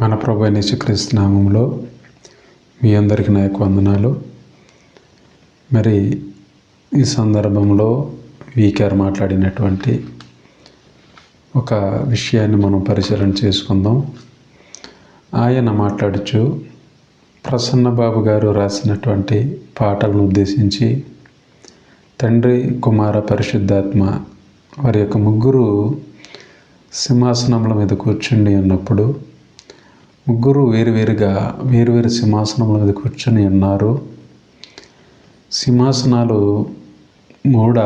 మన ప్రభు యేసుక్రీస్తు నామంలో మీ అందరికీ నా యొక్క వందనాలు. మరి ఈ సందర్భంలో వీకేఆర్ మాట్లాడినటువంటి ఒక విషయాన్ని మనం పరిశీలన చేసుకుందాం. ఆయన మాట్లాడుచు ప్రసన్న బాబు గారు రాసినటువంటి పాటలను ఉద్దేశించి తండ్రి కుమార పరిశుద్ధాత్మ వారి యొక్క ముగ్గురు సింహాసనముల మీద కూర్చుండి ఉన్నప్పుడు ముగ్గురు వేరువేరుగా వేరువేరు సింహాసనముల మీద కూర్చొని ఉన్నారు. సింహాసనాలు మూడ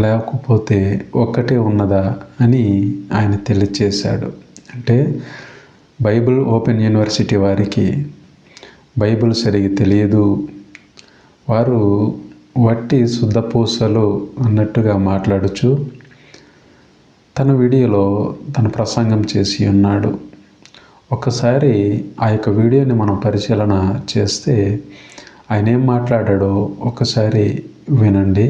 లేకపోతే ఒక్కటే ఉన్నదా అని ఆయన తెలియచేశాడు. అంటే బైబిల్ ఓపెన్ యూనివర్సిటీ వారికి బైబిల్ సరిగి తెలియదు. వారు వట్టి శుద్ధపూసలు అన్నట్టుగా మాట్లాడుచు తన వీడియోలో తన ప్రసంగం చేసి ఉన్నాడు. ఒకసారి ఆ యొక్క వీడియోని మనం పరిశీలన చేస్తే ఆయన ఏం మాట్లాడాడో ఒకసారి వినండి.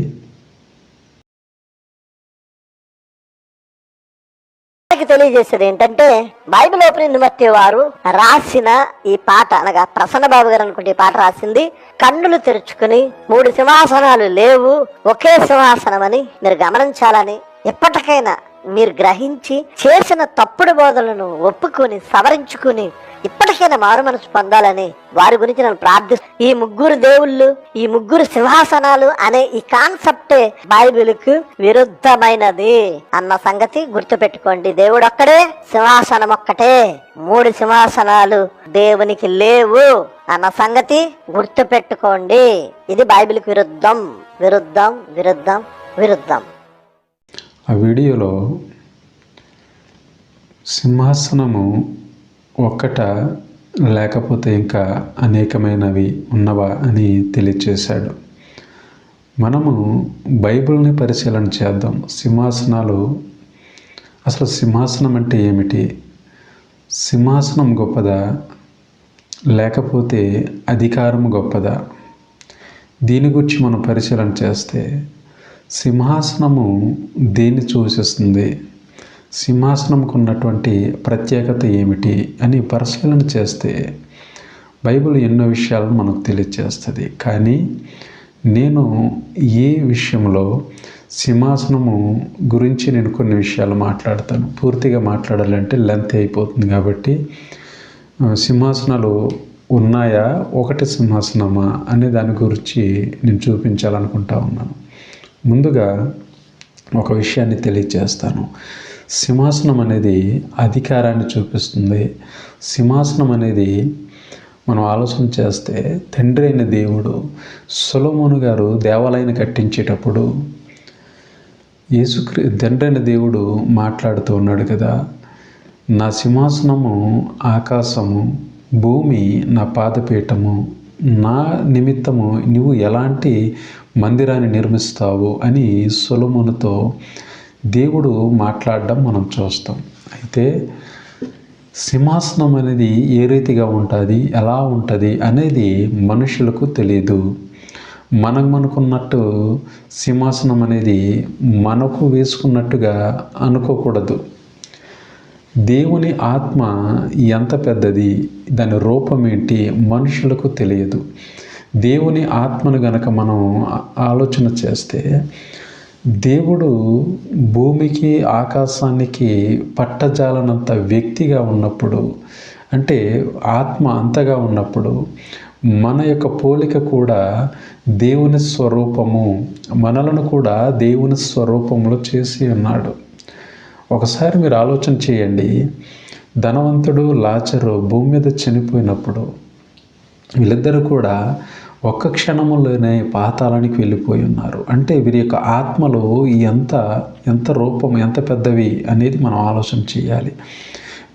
మనకి తెలియజేసేది ఏంటంటే బైబిల్ ఓపెనింగ్ వారు రాసిన ఈ పాట అనగా ప్రసన్న బాబు గారు అనుకుంటే ఈ పాట రాసింది కన్నులు తెరుచుకుని మూడు సింహాసనాలు లేవు ఒకే సింహాసనం అని మీరు గమనించాలని ఎప్పటికైనా మీరు గ్రహించి చేసిన తప్పుడు బోధలను ఒప్పుకొని సవరించుకుని ఇప్పటికైనా మారు మనసు పొందాలని వారి గురించి నేను ప్రార్థి ఈ ముగ్గురు దేవుళ్ళు ఈ ముగ్గురు సింహాసనాలు అనే ఈ కాన్సెప్టే బైబిల్కు విరుద్ధమైనది అన్న సంగతి గుర్తుపెట్టుకోండి. దేవుడు ఒక్కడే సింహాసనం ఒక్కటే. మూడు సింహాసనాలు దేవునికి లేవు అన్న సంగతి గుర్తుపెట్టుకోండి. ఇది బైబిల్కి విరుద్ధం. విరుద్ధం విరుద్ధం విరుద్ధం. ఆ వీడియోలో సింహాసనము ఒక్కట లేకపోతే ఇంకా అనేకమైనవి ఉన్నవా అని తెలియచేశాడు. మనము బైబిల్ని పరిశీలన చేద్దాం. సింహాసనాలు అసలు సింహాసనం అంటే ఏమిటి? సింహాసనం గొప్పదా? లేకపోతే అధికారం గొప్పదా? దీని గురించి మనం పరిశీలన చేస్తే సింహాసనము దేన్ని సూచిస్తుంది? సింహాసనంకు ఉన్నటువంటి ప్రత్యేకత ఏమిటి అని పరిశీలన చేస్తే బైబిల్ ఎన్నో విషయాలను మనకు తెలియజేస్తుంది కానీ నేను ఏ విషయంలో సింహాసనము గురించి నేను కొన్ని విషయాలు మాట్లాడతాను. పూర్తిగా మాట్లాడాలంటే లెంత్ అయిపోతుంది కాబట్టి సింహాసనాలు ఉన్నాయా? ఒకటి సింహాసనమా? అనే దాని గురించి నేను చూపించాలనుకుంటా ఉన్నాను. ముందుగా ఒక విషయాన్ని తెలియజేస్తాను. సింహాసనం అనేది అధికారాన్ని చూపిస్తుంది. సింహాసనం అనేది మనం ఆలోచన చేస్తే తండ్రి అయిన దేవుడు సులమును గారు దేవాలయాన్ని కట్టించేటప్పుడు యేసుక్రీ తండ్రి అయిన దేవుడు మాట్లాడుతూ ఉన్నాడు కదా నా సింహాసనము ఆకాశము భూమి నా పాదపీఠము నా నిమిత్తము నువ్వు ఎలాంటి మందిరాన్ని నిర్మిస్తావు అని సులమునుతో దేవుడు మాట్లాడడం మనం చూస్తాం. అయితే సింహాసనం అనేది ఏ రీతిగా ఉంటుంది ఎలా ఉంటుంది అనేది మనుషులకు తెలియదు మనకు మనకున్నట్టు సింహాసనం అనేది మనకు వేసుకున్నట్టుగా అనుకోకూడదు. దేవుని ఆత్మ ఎంత పెద్దది? దాని రూపం ఏంటి? మనుషులకు తెలియదు. దేవుని ఆత్మను గనక మనం ఆలోచన చేస్తే దేవుడు భూమికి ఆకాశానికి పట్టజాలనంత వ్యక్తిగా ఉన్నప్పుడు అంటే ఆత్మ అంతగా ఉన్నప్పుడు మన యొక్క పోలిక కూడా దేవుని స్వరూపము మనలను కూడా దేవుని స్వరూపంలో చేసి ఉన్నాడు. ఒకసారి మీరు ఆలోచన చేయండి. ధనవంతుడు లాచరు భూమి మీద చనిపోయినప్పుడు వీళ్ళిద్దరూ కూడా ఒక్క క్షణములోనే పాతాళానికి వెళ్ళిపోయి ఉన్నారు. అంటే వీరి యొక్క ఆత్మలు ఎంత ఎంత రూపం ఎంత పెద్దవి అనేది మనం ఆలోచన చేయాలి.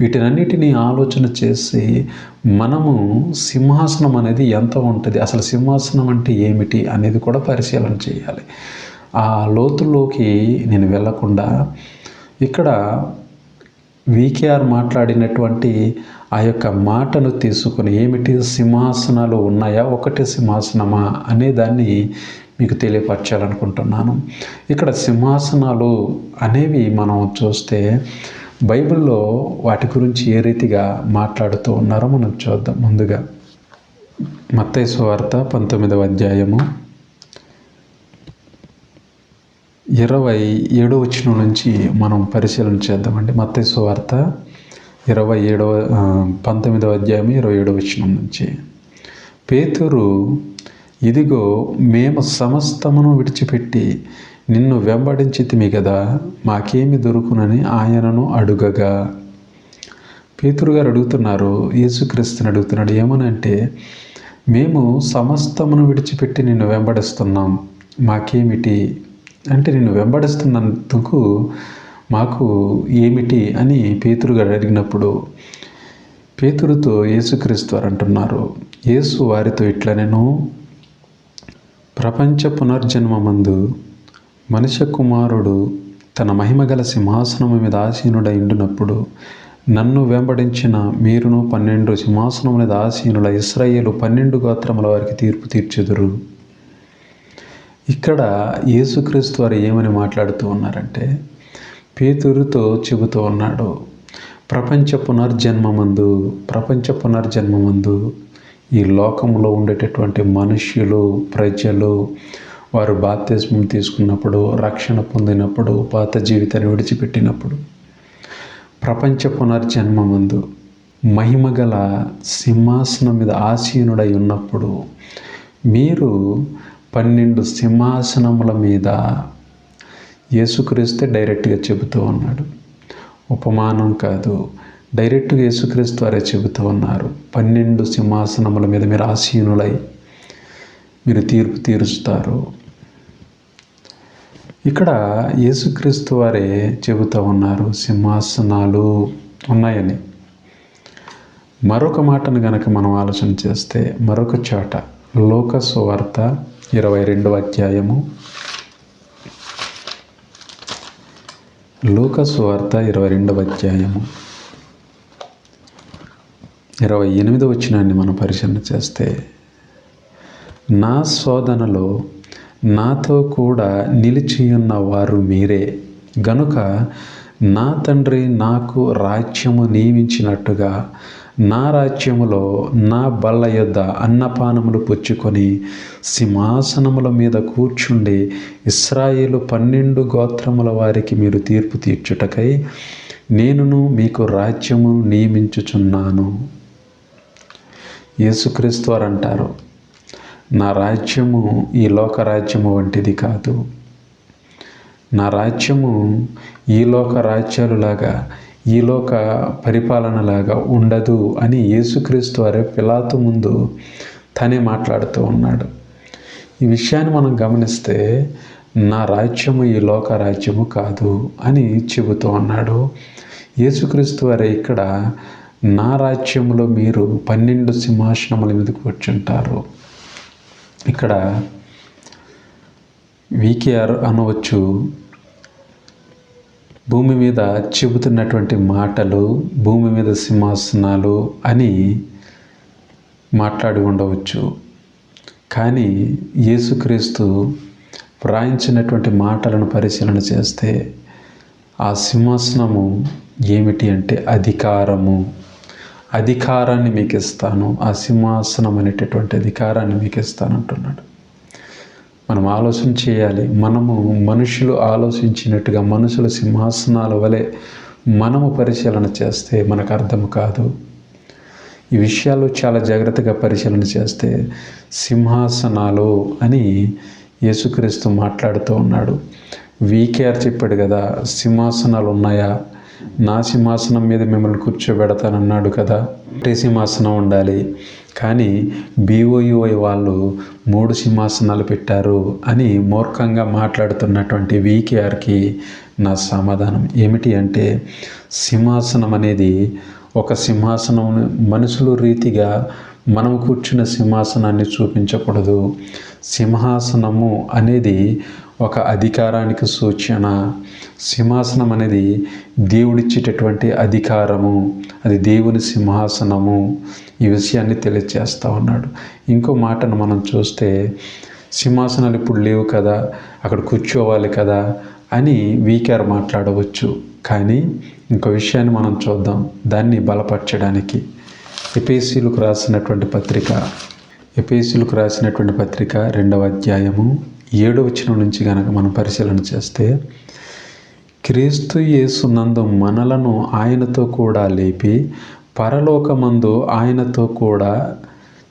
వీటినన్నిటినీ ఆలోచన చేసి మనము సింహాసనం అనేది ఎంత ఉంటుంది అసలు సింహాసనం అంటే ఏమిటి అనేది కూడా పరిశీలన చేయాలి. ఆ లోతుల్లోకి నేను వెళ్ళకుండా ఇక్కడ వికేఆర్ మాట్లాడినటువంటి ఆ యొక్క మాటను తీసుకుని ఏమిటి? సింహాసనాలు ఉన్నాయా? ఒకటి సింహాసనమా? అనే దాన్ని మీకు తెలియపరచాలనుకుంటున్నాను. ఇక్కడ సింహాసనాలు అనేవి మనం చూస్తే బైబిల్లో వాటి గురించి ఏ రీతిగా మాట్లాడుతూ ఉన్నారో మనం చూద్దాం ముందుగా. మత్తయి వార్త పంతొమ్మిదవ అధ్యాయము. ఇరవై ఏడో వచనం నుంచి మనం పరిశీలన చేద్దామండి. మత్తయి సువార్త ఇరవై ఏడవ పంతొమ్మిదవ అధ్యాయం ఇరవై ఏడవ వచనం నుంచి. పేతురు ఇదిగో మేము సమస్తమును విడిచిపెట్టి నిన్ను వెంబడించితిమి కదా మాకేమి దొరుకునని ఆయనను అడుగగా. పేతురు గారు అడుగుతున్నారు యేసుక్రీస్తుని అడుగుతున్నాడు ఏమనంటే మేము సమస్తమును విడిచిపెట్టి నిన్ను వెంబడిస్తున్నాం మాకేమిటి? అంటే నేను వెంబడిస్తున్నందుకు మాకు ఏమిటి అని పేతురు గారు అడిగినప్పుడు పేతురుతో యేసుక్రీస్తు వారు అంటున్నారు యేసు వారితో ఇట్లా నేను ప్రపంచ పునర్జన్మ మందు మనుష్య కుమారుడు తన మహిమగల సింహాసనము మీద ఆసీనుడై ఉండినప్పుడు నన్ను వెంబడించిన మీరును పన్నెండు సింహాసనం మీద ఆసీనుల ఇస్రాయేలు పన్నెండు గోత్రముల వారికి తీర్పు తీర్చెదురు. ఇక్కడ యేసుక్రీస్తు వారు ఏమని మాట్లాడుతూ ఉన్నారంటే పేతురుతో చెబుతూ ఉన్నాడు ప్రపంచ పునర్జన్మమందు ప్రపంచ పునర్జన్మమందు ఈ లోకంలో ఉండేటటువంటి మనుష్యులు ప్రజలు వారు బాప్తిస్మం తీసుకున్నప్పుడు రక్షణ పొందినప్పుడు పాత జీవితాన్ని విడిచిపెట్టినప్పుడు ప్రపంచ పునర్జన్మమందు మహిమగల సింహాసనం మీద ఆసీనుడై ఉన్నప్పుడు మీరు పన్నెండు సింహాసనముల మీద యేసుక్రీస్తే డైరెక్ట్గా చెబుతూ ఉన్నాడు. ఉపమానం కాదు డైరెక్ట్గా యేసుక్రీస్తు వారే చెబుతూ ఉన్నారు. పన్నెండు సింహాసనముల మీద మీరు ఆసీనులై మీరు తీర్పు తీరుస్తారు. ఇక్కడ యేసుక్రీస్తు వారే చెబుతూ ఉన్నారు సింహాసనాలు ఉన్నాయని. మరొక మాటను గనక మనం ఆలోచన చేస్తే మరొక చోట లోక సువార్త ఇరవై రెండవ అధ్యాయము. లోక సువార్త ఇరవై రెండవ అధ్యాయము. ఇరవై ఎనిమిదవ వచ్చినాన్ని మనం పరిశీలన చేస్తే నా శోధనలో నాతో కూడా నిలిచియున్న వారు మీరే. గనుక నా తండ్రి నాకు రాజ్యము నియమించినట్టుగా నా రాజ్యములో నా బల్ల యొద్ద అన్నపానములు పుచ్చుకొని సింహాసనముల మీద కూర్చుండి ఇస్రాయేలు పన్నెండు గోత్రముల వారికి మీరు తీర్పు తీర్చుటకై నేనును మీకు రాజ్యము నియమించుచున్నాను. యేసుక్రీస్తు వారు అంటారు నా రాజ్యము ఈ లోక రాజ్యము వంటిది కాదు. నా రాజ్యము ఈ లోక రాజ్యాలులాగా ఈ లోక పరిపాలనలాగా ఉండదు అని యేసుక్రీస్తు వారే పిలాతు ముందు తనే మాట్లాడుతూ ఉన్నాడు. ఈ విషయాన్ని మనం గమనిస్తే నా రాజ్యము ఈ లోక రాజ్యము కాదు అని చెబుతూ ఉన్నాడు. యేసుక్రీస్తు వారే ఇక్కడ నా రాజ్యంలో మీరు పన్నెండు సింహాసనముల మీద కూర్చుంటారు. ఇక్కడ వీకేఆర్ అనవచ్చు భూమి మీద చెబుతున్నటువంటి మాటలు భూమి మీద సింహాసనాలు అని మాట్లాడి ఉండవచ్చు. కానీ యేసుక్రీస్తు వ్రాయించినటువంటి మాటలను పరిశీలన చేస్తే ఆ సింహాసనము ఏమిటి అంటే అధికారము. అధికారాన్ని మీకు ఇస్తాను ఆ సింహాసనం అనేటటువంటి అధికారాన్ని మీకు ఇస్తాను అంటున్నాడు మనం ఆలోచన చేయాలి. మనము మనుషులు ఆలోచించినట్టుగా మనుషుల సింహాసనాల వలె మనము పరిశీలన చేస్తే మనకు అర్థం కాదు. ఈ విషయాలు చాలా జాగ్రత్తగా పరిశీలన చేస్తే సింహాసనాలు అని యేసుక్రీస్తు మాట్లాడుతూ ఉన్నాడు. వీకేఆర్ చెప్పాడు కదా సింహాసనాలు ఉన్నాయా? నా సింహాసనం మీద మిమ్మల్ని కూర్చోబెడతానన్నాడు కదా. ఒకటే సింహాసనం ఉండాలి. కానీ బీఓయుఐ వాళ్ళు మూడు సింహాసనాలు పెట్టారు అని మూర్ఖంగా మాట్లాడుతున్నటువంటి వీకేఆర్కి నా సమాధానం ఏమిటి అంటే సింహాసనం అనేది ఒక సింహాసనం మనుషులు రీతిగా మనం కూర్చున్న సింహాసనాన్ని చూపించకూడదు. సింహాసనము అనేది ఒక అధికారానికి సూచన. సింహాసనం అనేది దేవుడిచ్చేటటువంటి అధికారము. అది దేవుని సింహాసనము. ఈ విషయాన్ని తెలియజేస్తూ ఉన్నాడు. ఇంకో మాటను మనం చూస్తే సింహాసనాలు ఇప్పుడు లేవు కదా అక్కడ కూర్చోవాలి కదా అని వీకేఆర్ మాట్లాడవచ్చు. కానీ ఇంకో విషయాన్ని మనం చూద్దాం. దాన్ని బలపరచడానికి. ఎపేసీలకు రాసినటువంటి పత్రిక. ఎపేసీలకు రాసినటువంటి పత్రిక రెండవ అధ్యాయము. ఏడు వచ్చిన నుంచి కనుక మనం పరిశీలన చేస్తే క్రీస్తు యేసునందు మనలను ఆయనతో కూడా లేపి పరలోకమందు ఆయనతో కూడా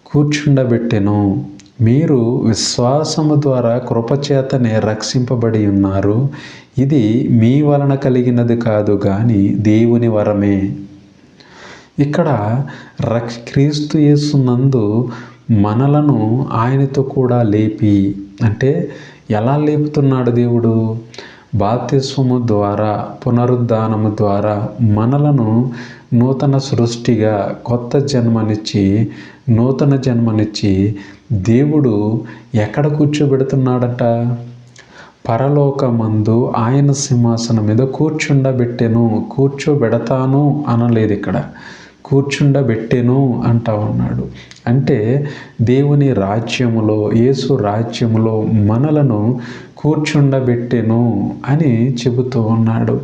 కూర్చుండబెట్టెను. మీరు విశ్వాసము ద్వారా కృపచేతనే రక్షింపబడి ఉన్నారు. ఇది మీ వలన కలిగినది కాదు కానీ దేవుని వరమే. ఇక్కడ రక్ష క్రీస్తు యేసునందు మనలను ఆయనతో కూడా లేపి అంటే ఎలా లేపుతున్నాడు దేవుడు? బాప్తిస్వము ద్వారా పునరుద్ధానము ద్వారా మనలను నూతన సృష్టిగా కొత్త జన్మనిచ్చి నూతన జన్మనిచ్చి దేవుడు ఎక్కడ కూర్చోబెడుతున్నాడట? పరలోకమందు ఆయన సింహాసనం మీద కూర్చుండబెట్టెను కూర్చోబెడతాను అనలేదు ఇక్కడ. కూర్చుండబెట్టెను అంటా ఉన్నాడు. అంటే దేవుని రాజ్యములో యేసు రాజ్యములో మనలను కూర్చుండబెట్టెను అని చెబుతూ ఉన్నాడు.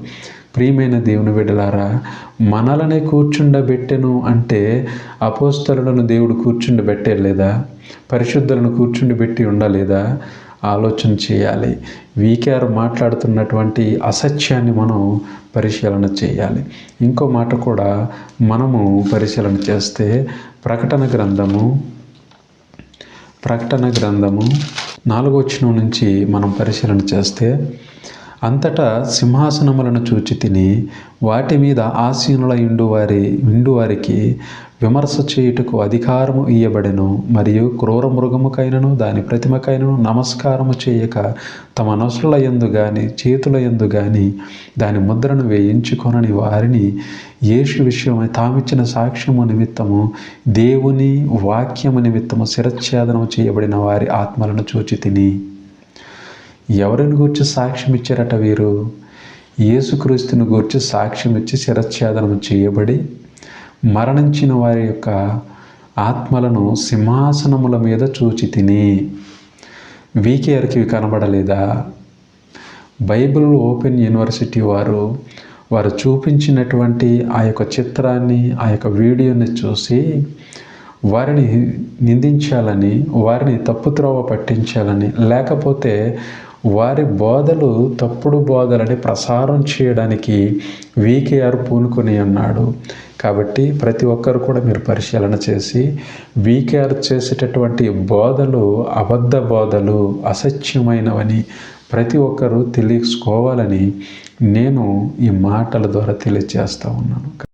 ప్రియమైన దేవుని బిడ్డలారా మనలనే కూర్చుండబెట్టెను అంటే అపోస్తలను దేవుడు కూర్చుండబెట్టలేదా? పరిశుద్ధులను కూర్చుండబెట్టి ఉండలేదా? ఆలోచన చేయాలి. వీకేఆర్ మాట్లాడుతున్నటువంటి అసత్యాన్ని మనం పరిశీలన చేయాలి. ఇంకో మాట కూడా మనము పరిశీలన చేస్తే ప్రకటన గ్రంథము ప్రకటన గ్రంథము నాలుగో వచనం నుంచి మనం పరిశీలన చేస్తే అంతటా సింహాసనములను చూచి తిని వాటి మీద ఆసీనుల ఇండువారి ఇండువారికి విమర్శ చేయుటకు అధికారము ఇయ్యబడెను. మరియు క్రూర మృగముకైనను దాని ప్రతిమకైనను నమస్కారము చేయక తమ నసుల ఎందు గాని చేతుల ఎందు గాని దాని ముద్రను వేయించుకొనని వారిని యేసు విషయమై తామిచ్చిన సాక్ష్యము నిమిత్తము దేవుని వాక్యము నిమిత్తము శిరచ్ఛేదనము చేయబడిన వారి ఆత్మలను చూచి తిని ఎవరిని గూర్చి సాక్ష్యం ఇచ్చారట వీరు? యేసుక్రీస్తుని గూర్చి సాక్ష్యం ఇచ్చి శిరచ్ఛేదనం చేయబడి మరణించిన వారి యొక్క ఆత్మలను సింహాసనముల మీద చూచి తిని వీకేఆర్కి కనబడలేదా? బైబిల్ ఓపెన్ యూనివర్సిటీ వారు వారు చూపించినటువంటి ఆ యొక్క చిత్రాన్ని ఆ యొక్క వీడియోని చూసి వారిని నిందించాలని వారిని తప్పుత్రోవ పట్టించాలని లేకపోతే వారి బోధలు తప్పుడు బోధలని ప్రసారం చేయడానికి వీకేఆర్ పూనుకొని అన్నాడు. కాబట్టి ప్రతి ఒక్కరు కూడా మీరు పరిశీలన చేసి వీకేఆర్ చేసేటటువంటి బోధలు అబద్ధ బోధలు అసత్యమైనవని ప్రతి ఒక్కరూ తెలుసుకోవాలని నేను ఈ మాటల ద్వారా తెలియజేస్తూ ఉన్నాను.